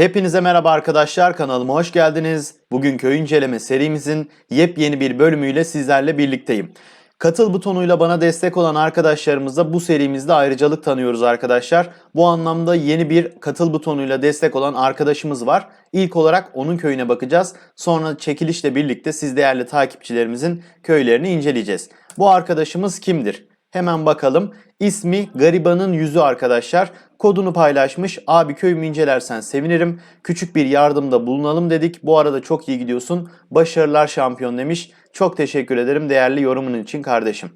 Hepinize merhaba arkadaşlar kanalıma hoş geldiniz. Bugün köy inceleme serimizin yepyeni bir bölümüyle sizlerle birlikteyim. Katıl butonuyla bana destek olan arkadaşlarımıza bu serimizde ayrıcalık tanıyoruz arkadaşlar. Bu anlamda yeni bir katıl butonuyla destek olan arkadaşımız var. İlk olarak onun köyüne bakacağız. Sonra çekilişle birlikte siz değerli takipçilerimizin köylerini inceleyeceğiz. Bu arkadaşımız kimdir? Hemen bakalım. İsmi Garibanın Yüzü arkadaşlar. Kodunu paylaşmış. Abi köyümü incelersen sevinirim. Küçük bir yardımda bulunalım dedik. Bu arada çok iyi gidiyorsun. Başarılar şampiyon demiş. Çok teşekkür ederim değerli yorumun için kardeşim.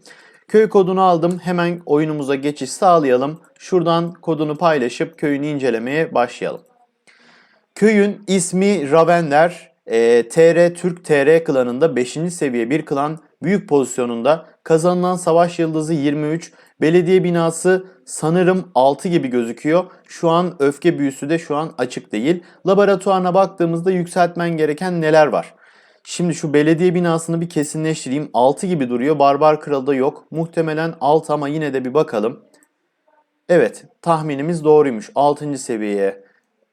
Köy kodunu aldım. Hemen oyunumuza geçiş sağlayalım. Şuradan kodunu paylaşıp köyünü incelemeye başlayalım. Köyün ismi Ravender. E, TR Türk TR klanında 5. seviye bir klan büyük pozisyonunda kazanılan savaş yıldızı 23 belediye binası sanırım 6 gibi gözüküyor. Şu an öfke büyüsü de şu an açık değil. Laboratuvarına baktığımızda yükseltmen gereken neler var? Şimdi şu belediye binasını bir kesinleştireyim. 6 gibi duruyor. Barbar Kralı'da yok. Muhtemelen 6 ama yine de bir bakalım. Evet tahminimiz doğruymuş. 6. seviyeye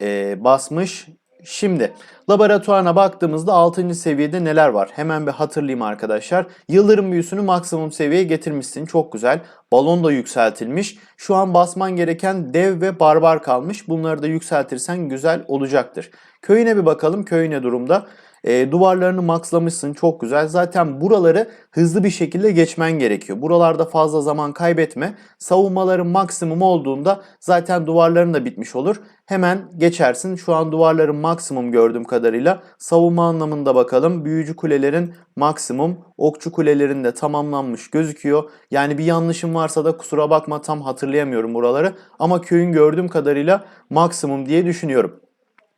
e, basmış. Şimdi laboratuvarına baktığımızda 6. seviyede neler var? Hemen bir hatırlayayım arkadaşlar. Yıldırım büyüsünü maksimum seviyeye getirmişsin. Çok güzel. Balon da yükseltilmiş. Şu an basman gereken dev ve barbar kalmış. Bunları da yükseltirsen güzel olacaktır. Köyüne bir bakalım. Köy ne durumda? E, duvarlarını maxlamışsın çok güzel. Zaten buraları hızlı bir şekilde geçmen gerekiyor. Buralarda fazla zaman kaybetme. Savunmaların maksimum olduğunda zaten duvarların da bitmiş olur. Hemen geçersin. Şu an duvarların maksimum gördüğüm kadarıyla. Savunma anlamında bakalım. Büyücü kulelerin maksimum. Okçu kulelerin de tamamlanmış gözüküyor. Yani bir yanlışım varsa da kusura bakma tam hatırlayamıyorum buraları. Ama köyün gördüğüm kadarıyla maksimum diye düşünüyorum.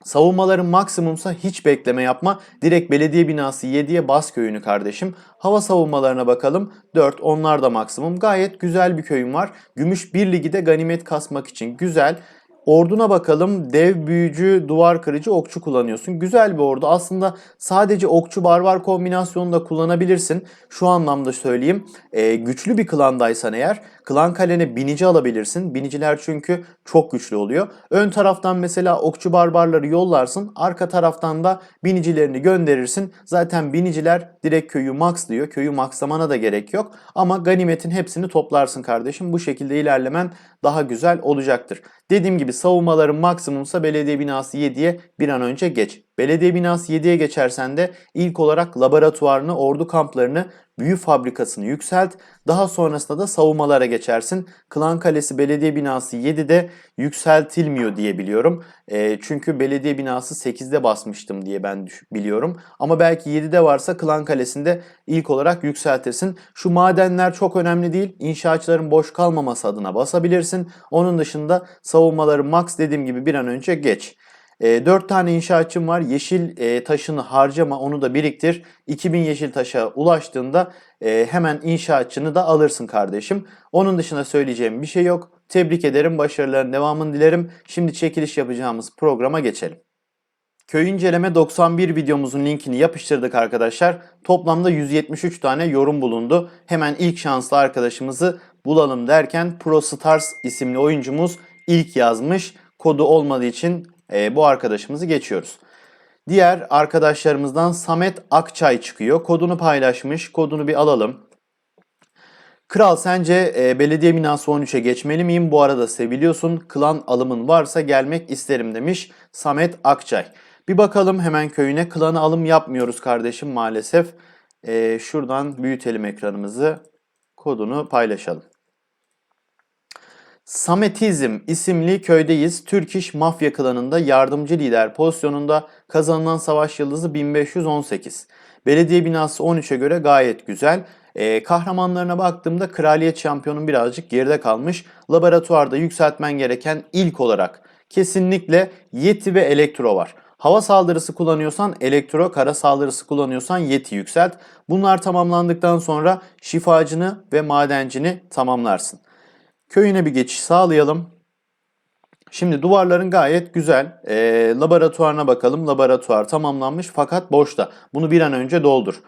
Savunmaların maksimumsa hiç bekleme yapma. Direkt belediye binası 7'ye bas köyünü kardeşim. Hava savunmalarına bakalım. 4 onlar da maksimum. Gayet güzel bir köyün var. Gümüş 1 ligi de ganimet kasmak için güzel. Orduna bakalım. Dev büyücü, duvar kırıcı, okçu kullanıyorsun. Güzel bir ordu. Aslında sadece okçu barbar kombinasyonu da kullanabilirsin. Şu anlamda söyleyeyim. Ee, güçlü bir klandaysan eğer klan kalene binici alabilirsin. Biniciler çünkü çok güçlü oluyor. Ön taraftan mesela okçu barbarları yollarsın. Arka taraftan da binicilerini gönderirsin. Zaten biniciler direkt köyü maxlıyor. Köyü maxlamana da gerek yok. Ama ganimetin hepsini toplarsın kardeşim. Bu şekilde ilerlemen daha güzel olacaktır. Dediğim gibi savunmaların maksimumsa belediye binası 7'ye bir an önce geç. Belediye binası 7'ye geçersen de ilk olarak laboratuvarını, ordu kamplarını, büyü fabrikasını yükselt. Daha sonrasında da savunmalara geçersin. Klan Kalesi belediye binası 7'de yükseltilmiyor diye biliyorum. E, çünkü belediye binası 8'de basmıştım diye ben biliyorum. Ama belki 7'de varsa Klan Kalesi'nde ilk olarak yükseltirsin. Şu madenler çok önemli değil. İnşaatçıların boş kalmaması adına basabilirsin. Onun dışında savunmaları max dediğim gibi bir an önce geç. E, 4 tane inşaatçım var. Yeşil e, taşını harcama onu da biriktir. 2000 yeşil taşa ulaştığında e, hemen inşaatçını da alırsın kardeşim. Onun dışında söyleyeceğim bir şey yok. Tebrik ederim. Başarıların devamını dilerim. Şimdi çekiliş yapacağımız programa geçelim. Köy inceleme 91 videomuzun linkini yapıştırdık arkadaşlar. Toplamda 173 tane yorum bulundu. Hemen ilk şanslı arkadaşımızı bulalım derken Pro Stars isimli oyuncumuz ilk yazmış. Kodu olmadığı için e, bu arkadaşımızı geçiyoruz. Diğer arkadaşlarımızdan Samet Akçay çıkıyor. Kodunu paylaşmış. Kodunu bir alalım. Kral sence e, belediye binası 13'e geçmeli miyim? Bu arada seviliyorsun. Klan alımın varsa gelmek isterim demiş Samet Akçay. Bir bakalım hemen köyüne. Klanı alım yapmıyoruz kardeşim maalesef. E, şuradan büyütelim ekranımızı. Kodunu paylaşalım. Sametizm isimli köydeyiz. Türk İş Mafya klanında yardımcı lider pozisyonunda kazanılan savaş yıldızı 1518. Belediye binası 13'e göre gayet güzel. Ee, kahramanlarına baktığımda kraliyet şampiyonun birazcık geride kalmış. Laboratuvarda yükseltmen gereken ilk olarak kesinlikle Yeti ve Elektro var. Hava saldırısı kullanıyorsan elektro, kara saldırısı kullanıyorsan yeti yükselt. Bunlar tamamlandıktan sonra şifacını ve madencini tamamlarsın. Köyüne bir geçiş sağlayalım. Şimdi duvarların gayet güzel. E, laboratuvarına bakalım. Laboratuvar tamamlanmış fakat boşta. Bunu bir an önce doldur.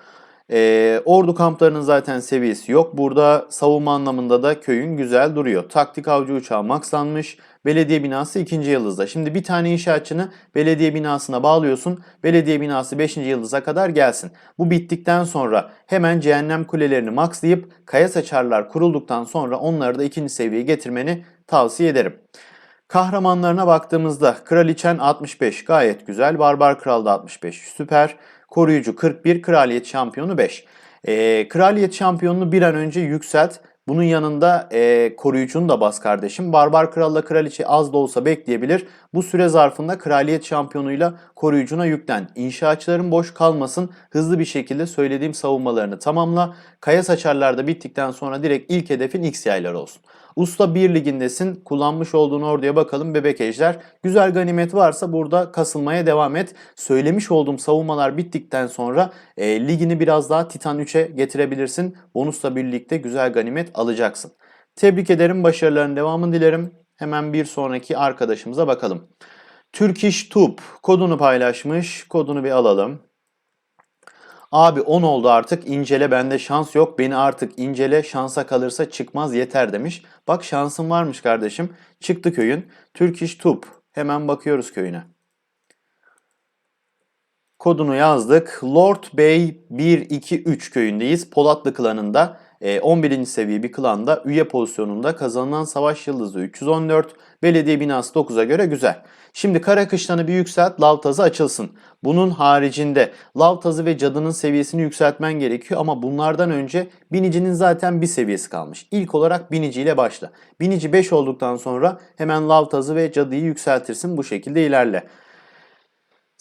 E, ordu kamplarının zaten seviyesi yok. Burada savunma anlamında da köyün güzel duruyor. Taktik avcı uçağı maxlanmış. Belediye binası 2. yıldızda. Şimdi bir tane inşaatçını belediye binasına bağlıyorsun. Belediye binası 5. yıldıza kadar gelsin. Bu bittikten sonra hemen cehennem kulelerini maxlayıp kaya saçarlar kurulduktan sonra onları da ikinci seviyeye getirmeni tavsiye ederim. Kahramanlarına baktığımızda Kraliçen 65 gayet güzel. Barbar Kral da 65 süper. Koruyucu 41, Kraliyet Şampiyonu 5. Ee, Kraliyet Şampiyonunu bir an önce yükselt. Bunun yanında e, koruyucunu da bas kardeşim. Barbar Kral'la Kraliçe az da olsa bekleyebilir. Bu süre zarfında Kraliyet Şampiyonuyla koruyucuna yüklen. İnşaatçıların boş kalmasın. Hızlı bir şekilde söylediğim savunmalarını tamamla. Kaya saçarlar da bittikten sonra direkt ilk hedefin X yayları olsun. Usta 1 ligindesin. Kullanmış olduğun orduya bakalım bebek ejder. Güzel ganimet varsa burada kasılmaya devam et. Söylemiş olduğum savunmalar bittikten sonra e, ligini biraz daha Titan 3'e getirebilirsin. Bonusla birlikte güzel ganimet alacaksın. Tebrik ederim. Başarıların devamını dilerim. Hemen bir sonraki arkadaşımıza bakalım. Turkish Tube kodunu paylaşmış. Kodunu bir alalım. Abi 10 oldu artık incele bende şans yok beni artık incele şansa kalırsa çıkmaz yeter demiş. Bak şansın varmış kardeşim. Çıktı köyün. Turkish Tube. Hemen bakıyoruz köyüne. Kodunu yazdık. Lord Bey 1-2-3 köyündeyiz. Polatlı klanında. E, 11. seviye bir klanda üye pozisyonunda kazanılan savaş yıldızı 314, belediye binası 9'a göre güzel. Şimdi kara kışlanı bir yükselt, lav tazı açılsın. Bunun haricinde lav tazı ve cadının seviyesini yükseltmen gerekiyor ama bunlardan önce binicinin zaten bir seviyesi kalmış. İlk olarak biniciyle başla. Binici 5 olduktan sonra hemen lav tazı ve cadıyı yükseltirsin bu şekilde ilerle.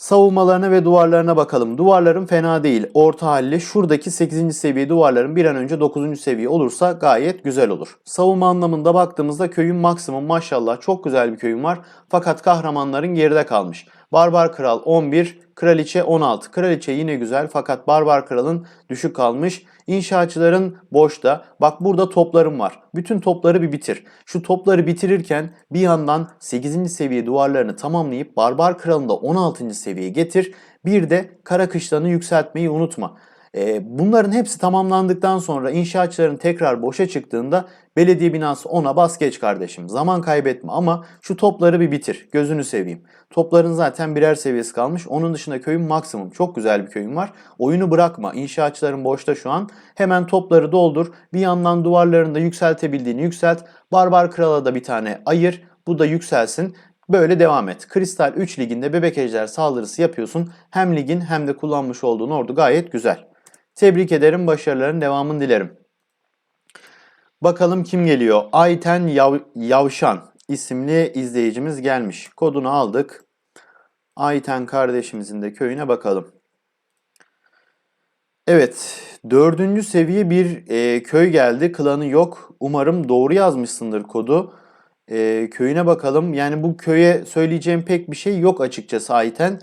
Savunmalarına ve duvarlarına bakalım. Duvarların fena değil. Orta halli şuradaki 8. seviye duvarların bir an önce 9. seviye olursa gayet güzel olur. Savunma anlamında baktığımızda köyün maksimum maşallah çok güzel bir köyün var. Fakat kahramanların geride kalmış. Barbar Kral 11, Kraliçe 16. Kraliçe yine güzel fakat Barbar Kral'ın düşük kalmış. İnşaatçıların boşta. Bak burada toplarım var. Bütün topları bir bitir. Şu topları bitirirken bir yandan 8. seviye duvarlarını tamamlayıp Barbar Kral'ını da 16. seviyeye getir. Bir de kara kışlanı yükseltmeyi unutma. Ee, bunların hepsi tamamlandıktan sonra inşaatçıların tekrar boşa çıktığında belediye binası ona bas geç kardeşim. Zaman kaybetme ama şu topları bir bitir. Gözünü seveyim. Topların zaten birer seviyesi kalmış. Onun dışında köyün maksimum. Çok güzel bir köyün var. Oyunu bırakma. İnşaatçıların boşta şu an. Hemen topları doldur. Bir yandan duvarlarını da yükseltebildiğini yükselt. Barbar Kral'a da bir tane ayır. Bu da yükselsin. Böyle devam et. Kristal 3 liginde bebek ejder saldırısı yapıyorsun. Hem ligin hem de kullanmış olduğun ordu gayet güzel. Tebrik ederim. Başarıların devamını dilerim. Bakalım kim geliyor? Ayten Yav Yavşan isimli izleyicimiz gelmiş. Kodunu aldık. Ayten kardeşimizin de köyüne bakalım. Evet, dördüncü seviye bir e, köy geldi. Klanı yok. Umarım doğru yazmışsındır kodu. E, köyüne bakalım. Yani bu köye söyleyeceğim pek bir şey yok açıkçası Ayten.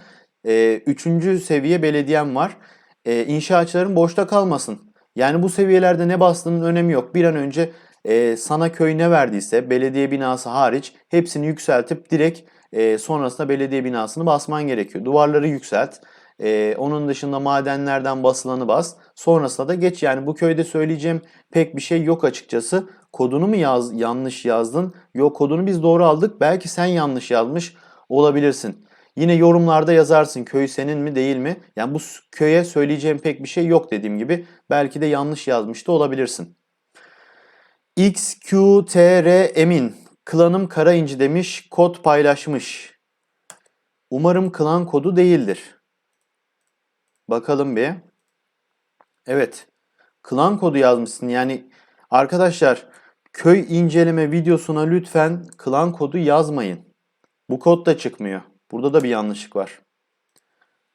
E, üçüncü seviye belediyem var. E, inşaatçıların boşta kalmasın. Yani bu seviyelerde ne bastığının önemi yok. Bir an önce e, sana köy ne verdiyse belediye binası hariç hepsini yükseltip direkt e, sonrasında belediye binasını basman gerekiyor. Duvarları yükselt. E, onun dışında madenlerden basılanı bas. Sonrasında da geç. Yani bu köyde söyleyeceğim pek bir şey yok açıkçası. Kodunu mu yaz, yanlış yazdın? Yok kodunu biz doğru aldık. Belki sen yanlış yazmış olabilirsin. Yine yorumlarda yazarsın köy senin mi değil mi? Yani bu köye söyleyeceğim pek bir şey yok dediğim gibi. Belki de yanlış yazmış da olabilirsin. XQTR Emin. Klanım Kara İnci demiş. Kod paylaşmış. Umarım klan kodu değildir. Bakalım bir. Evet. Klan kodu yazmışsın. Yani arkadaşlar köy inceleme videosuna lütfen klan kodu yazmayın. Bu kod da çıkmıyor. Burada da bir yanlışlık var.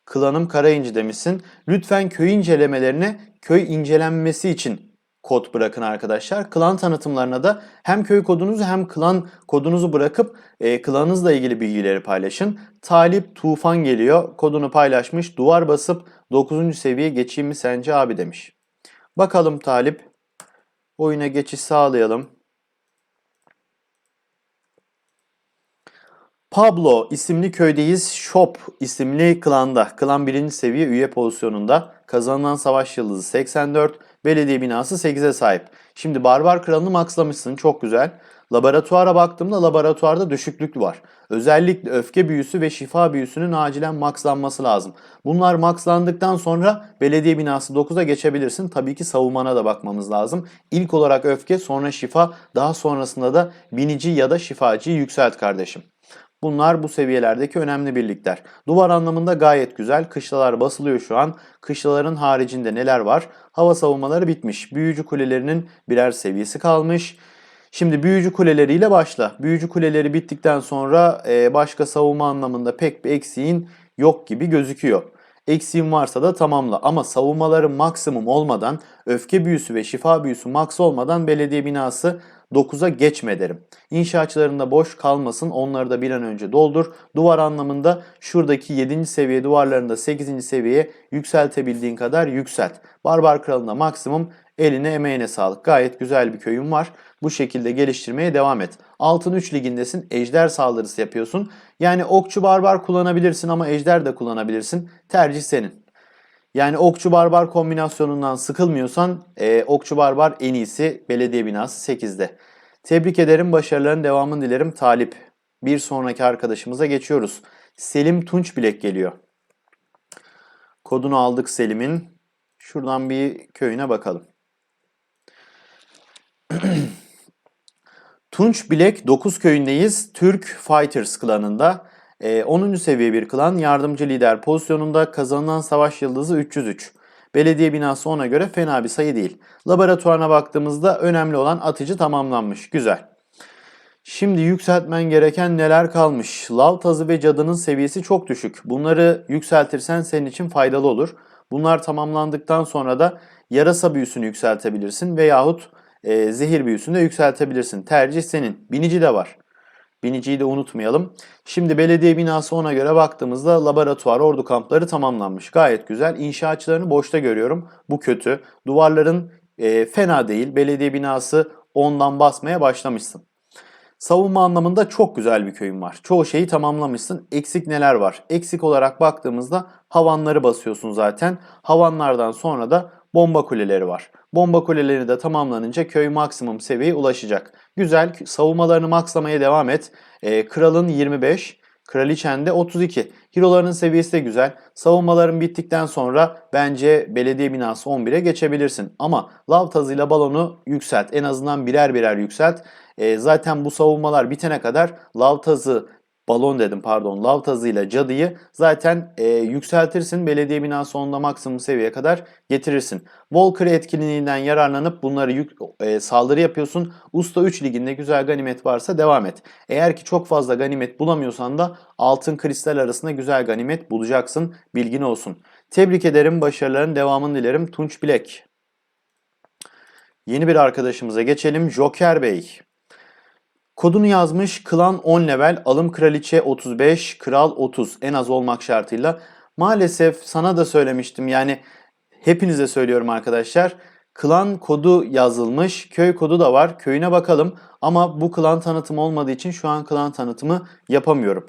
Klanım Karayinci demişsin. Lütfen köy incelemelerine köy incelenmesi için kod bırakın arkadaşlar. Klan tanıtımlarına da hem köy kodunuzu hem klan kodunuzu bırakıp e, klanınızla ilgili bilgileri paylaşın. Talip Tufan geliyor. Kodunu paylaşmış. Duvar basıp 9. seviye geçeyim mi sence abi demiş. Bakalım Talip. Oyuna geçiş sağlayalım. Pablo isimli köydeyiz. Shop isimli klanda. Klan 1. seviye üye pozisyonunda. Kazanılan savaş yıldızı 84. Belediye binası 8'e sahip. Şimdi Barbar Kralı'nı maxlamışsın. Çok güzel. Laboratuvara baktığımda laboratuvarda düşüklük var. Özellikle öfke büyüsü ve şifa büyüsünün acilen maxlanması lazım. Bunlar maxlandıktan sonra belediye binası 9'a geçebilirsin. Tabii ki savunmana da bakmamız lazım. İlk olarak öfke, sonra şifa, daha sonrasında da binici ya da şifacıyı yükselt kardeşim. Bunlar bu seviyelerdeki önemli birlikler. Duvar anlamında gayet güzel. Kışlalar basılıyor şu an. Kışlaların haricinde neler var? Hava savunmaları bitmiş. Büyücü kulelerinin birer seviyesi kalmış. Şimdi büyücü kuleleriyle başla. Büyücü kuleleri bittikten sonra e, başka savunma anlamında pek bir eksiğin yok gibi gözüküyor. Eksiğin varsa da tamamla ama savunmaların maksimum olmadan, öfke büyüsü ve şifa büyüsü maks olmadan belediye binası 9'a geçme derim. İnşaatçılarında boş kalmasın onları da bir an önce doldur. Duvar anlamında şuradaki 7. seviye duvarlarında 8. seviyeye yükseltebildiğin kadar yükselt. Barbar Kralı'nda maksimum eline emeğine sağlık. Gayet güzel bir köyün var. Bu şekilde geliştirmeye devam et. Altın 3 ligindesin. Ejder saldırısı yapıyorsun. Yani okçu barbar kullanabilirsin ama ejder de kullanabilirsin. Tercih senin. Yani okçu barbar kombinasyonundan sıkılmıyorsan e, okçu barbar en iyisi belediye binası 8'de. Tebrik ederim, başarıların devamını dilerim Talip. Bir sonraki arkadaşımıza geçiyoruz. Selim Tunç Bilek geliyor. Kodunu aldık Selim'in. Şuradan bir köyüne bakalım. Tunç Bilek 9 köyündeyiz. Türk Fighters klanında. Ee, 10. seviye bir klan. Yardımcı lider pozisyonunda kazanılan savaş yıldızı 303. Belediye binası ona göre fena bir sayı değil. Laboratuvarına baktığımızda önemli olan atıcı tamamlanmış. Güzel. Şimdi yükseltmen gereken neler kalmış? Lav tazı ve cadının seviyesi çok düşük. Bunları yükseltirsen senin için faydalı olur. Bunlar tamamlandıktan sonra da yarasa büyüsünü yükseltebilirsin veyahut e, zehir büyüsünü de yükseltebilirsin. Tercih senin. Binici de var. Biniciyi de unutmayalım. Şimdi belediye binası ona göre baktığımızda laboratuvar, ordu kampları tamamlanmış. Gayet güzel. İnşaatçılarını boşta görüyorum. Bu kötü. Duvarların e, fena değil. Belediye binası ondan basmaya başlamışsın. Savunma anlamında çok güzel bir köyün var. Çoğu şeyi tamamlamışsın. Eksik neler var? Eksik olarak baktığımızda havanları basıyorsun zaten. Havanlardan sonra da bomba kuleleri var. Bomba kuleleri de tamamlanınca köy maksimum seviyeye ulaşacak. Güzel savunmalarını makslamaya devam et. Ee, kralın 25, kraliçen de 32. Hero'ların seviyesi de güzel. Savunmaların bittikten sonra bence belediye binası 11'e geçebilirsin. Ama lav tazıyla balonu yükselt. En azından birer birer yükselt. Ee, zaten bu savunmalar bitene kadar lav tazı balon dedim pardon lav tazıyla cadıyı zaten e, yükseltirsin. Belediye binası onda maksimum seviyeye kadar getirirsin. Walker etkinliğinden yararlanıp bunları yük, e, saldırı yapıyorsun. Usta 3 liginde güzel ganimet varsa devam et. Eğer ki çok fazla ganimet bulamıyorsan da altın kristal arasında güzel ganimet bulacaksın. Bilgin olsun. Tebrik ederim. Başarıların devamını dilerim. Tunç Bilek. Yeni bir arkadaşımıza geçelim. Joker Bey. Kodunu yazmış klan 10 level, alım kraliçe 35, kral 30 en az olmak şartıyla. Maalesef sana da söylemiştim yani hepinize söylüyorum arkadaşlar. Klan kodu yazılmış, köy kodu da var. Köyüne bakalım ama bu klan tanıtımı olmadığı için şu an klan tanıtımı yapamıyorum.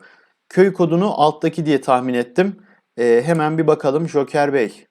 Köy kodunu alttaki diye tahmin ettim. Ee, hemen bir bakalım Joker Bey.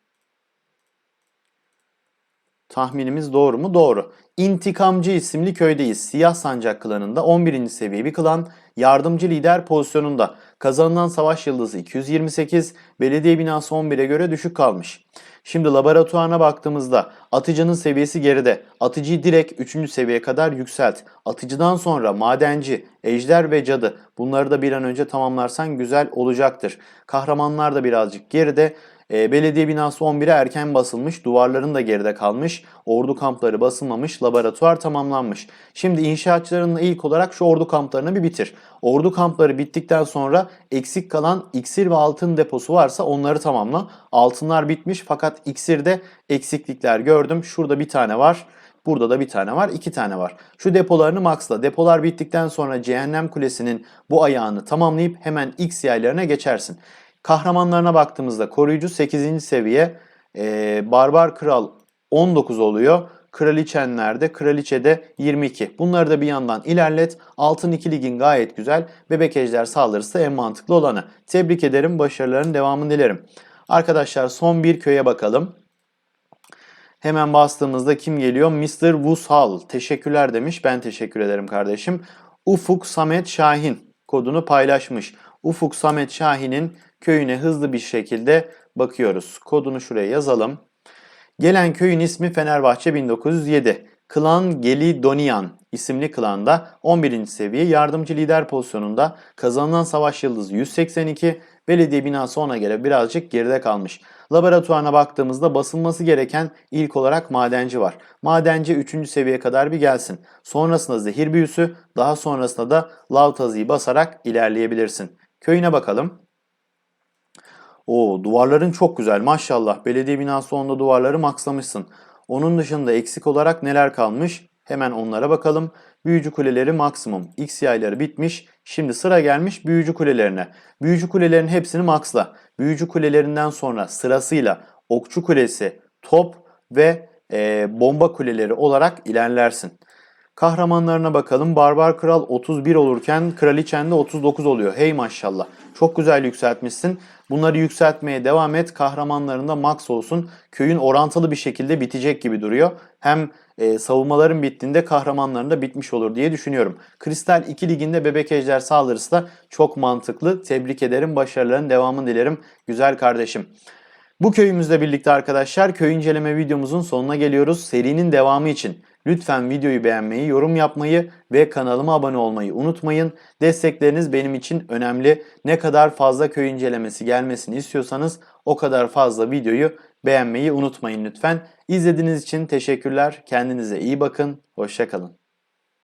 Tahminimiz doğru mu? Doğru. İntikamcı isimli köydeyiz. Siyah Sancak klanında 11. seviye bir klan. Yardımcı lider pozisyonunda. Kazanılan savaş yıldızı 228. Belediye binası 11'e göre düşük kalmış. Şimdi laboratuvarına baktığımızda atıcının seviyesi geride. Atıcıyı direkt 3. seviyeye kadar yükselt. Atıcıdan sonra madenci, ejder ve cadı bunları da bir an önce tamamlarsan güzel olacaktır. Kahramanlar da birazcık geride. E, belediye binası 11'e erken basılmış, duvarların da geride kalmış, ordu kampları basılmamış, laboratuvar tamamlanmış. Şimdi inşaatçılarınla ilk olarak şu ordu kamplarını bir bitir. Ordu kampları bittikten sonra eksik kalan iksir ve altın deposu varsa onları tamamla. Altınlar bitmiş fakat iksirde eksiklikler gördüm. Şurada bir tane var. Burada da bir tane var, iki tane var. Şu depolarını maxla. Depolar bittikten sonra Cehennem Kulesi'nin bu ayağını tamamlayıp hemen X yaylarına geçersin. Kahramanlarına baktığımızda koruyucu 8. seviye, e, barbar kral 19 oluyor. Kraliçenlerde, kraliçede 22. Bunları da bir yandan ilerlet. Altın 2 ligin gayet güzel. Bebek ejder saldırısı en mantıklı olanı. Tebrik ederim. Başarıların devamını dilerim. Arkadaşlar son bir köye bakalım. Hemen bastığımızda kim geliyor? Mr. Wushal. Teşekkürler demiş. Ben teşekkür ederim kardeşim. Ufuk Samet Şahin kodunu paylaşmış. Ufuk Samet Şahin'in köyüne hızlı bir şekilde bakıyoruz. Kodunu şuraya yazalım. Gelen köyün ismi Fenerbahçe 1907. Klan Gelidonian isimli klanda 11. seviye yardımcı lider pozisyonunda kazanılan savaş yıldızı 182, belediye binası ona göre birazcık geride kalmış. Laboratuvarına baktığımızda basılması gereken ilk olarak madenci var. Madenci 3. seviyeye kadar bir gelsin. Sonrasında zehir büyüsü, daha sonrasında da lav tazıyı basarak ilerleyebilirsin. Köyüne bakalım. O duvarların çok güzel maşallah. Belediye binası onda duvarları maksamışsın. Onun dışında eksik olarak neler kalmış? Hemen onlara bakalım. Büyücü kuleleri maksimum. X yayları bitmiş. Şimdi sıra gelmiş büyücü kulelerine. Büyücü kulelerin hepsini maxla. Büyücü kulelerinden sonra sırasıyla okçu kulesi, top ve e, bomba kuleleri olarak ilerlersin. Kahramanlarına bakalım. Barbar Kral 31 olurken Kraliçen de 39 oluyor. Hey maşallah. Çok güzel yükseltmişsin. Bunları yükseltmeye devam et. Kahramanlarında max olsun. Köyün orantılı bir şekilde bitecek gibi duruyor. Hem e, savunmaların bittiğinde kahramanların da bitmiş olur diye düşünüyorum. Kristal 2 liginde bebek ejder saldırısı da çok mantıklı. Tebrik ederim. Başarıların devamını dilerim. Güzel kardeşim. Bu köyümüzle birlikte arkadaşlar köy inceleme videomuzun sonuna geliyoruz. Serinin devamı için lütfen videoyu beğenmeyi, yorum yapmayı ve kanalıma abone olmayı unutmayın. Destekleriniz benim için önemli. Ne kadar fazla köy incelemesi gelmesini istiyorsanız o kadar fazla videoyu beğenmeyi unutmayın lütfen. İzlediğiniz için teşekkürler. Kendinize iyi bakın. Hoşçakalın.